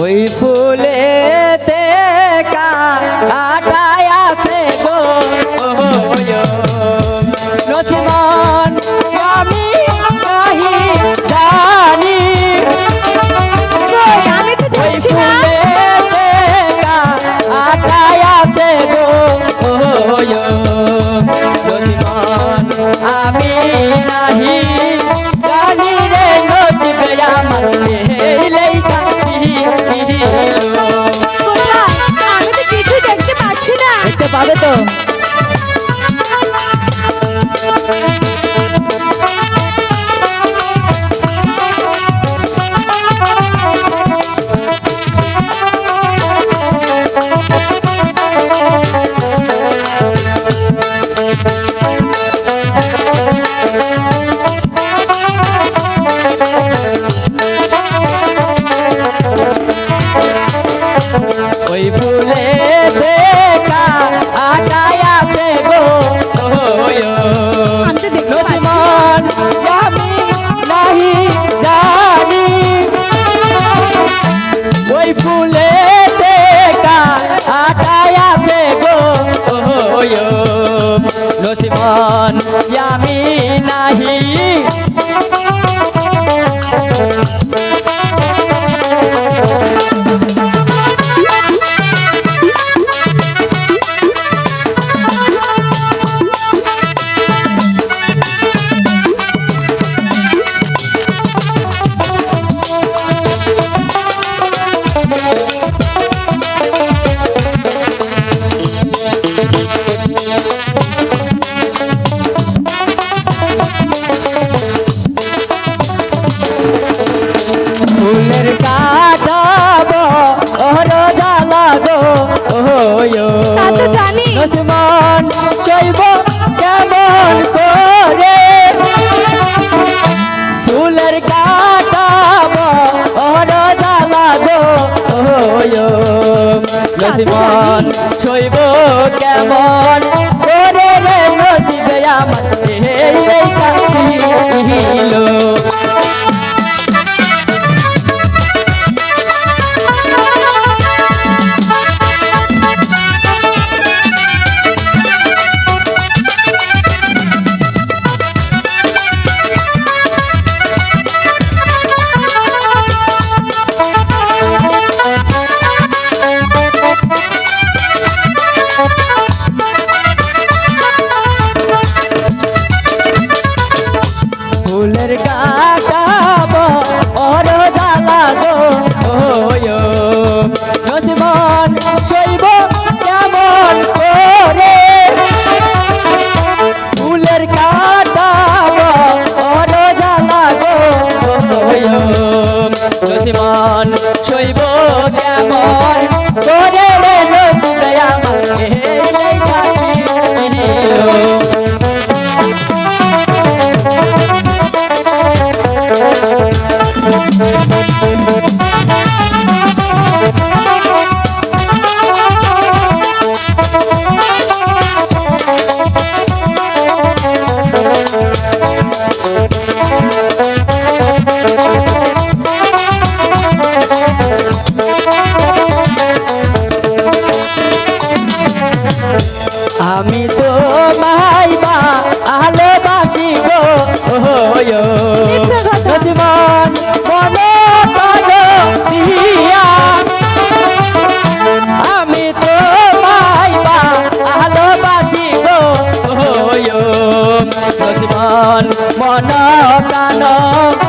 为夫 ওই ফুলে দেখা আটায় আছে গো। নসিমান আমি নাহি জানি। ওই ফুলে দেখা আটায় আছে গো। নসিমান আমি আচ্ছা, জীবন আচ্ছা। কেমন? প্রেমের কাটাব অর জ্বালা গো নজমান শৈব কেমন করে? ফুলের কাটাব অর জ্বালা গো নজমান শৈব কেমন প্রাণ প্রাণ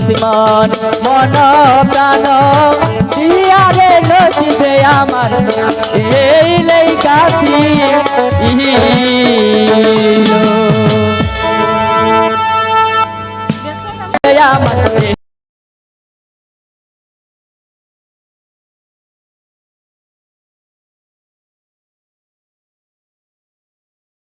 লক্ষ্মণ মন প্রাণ।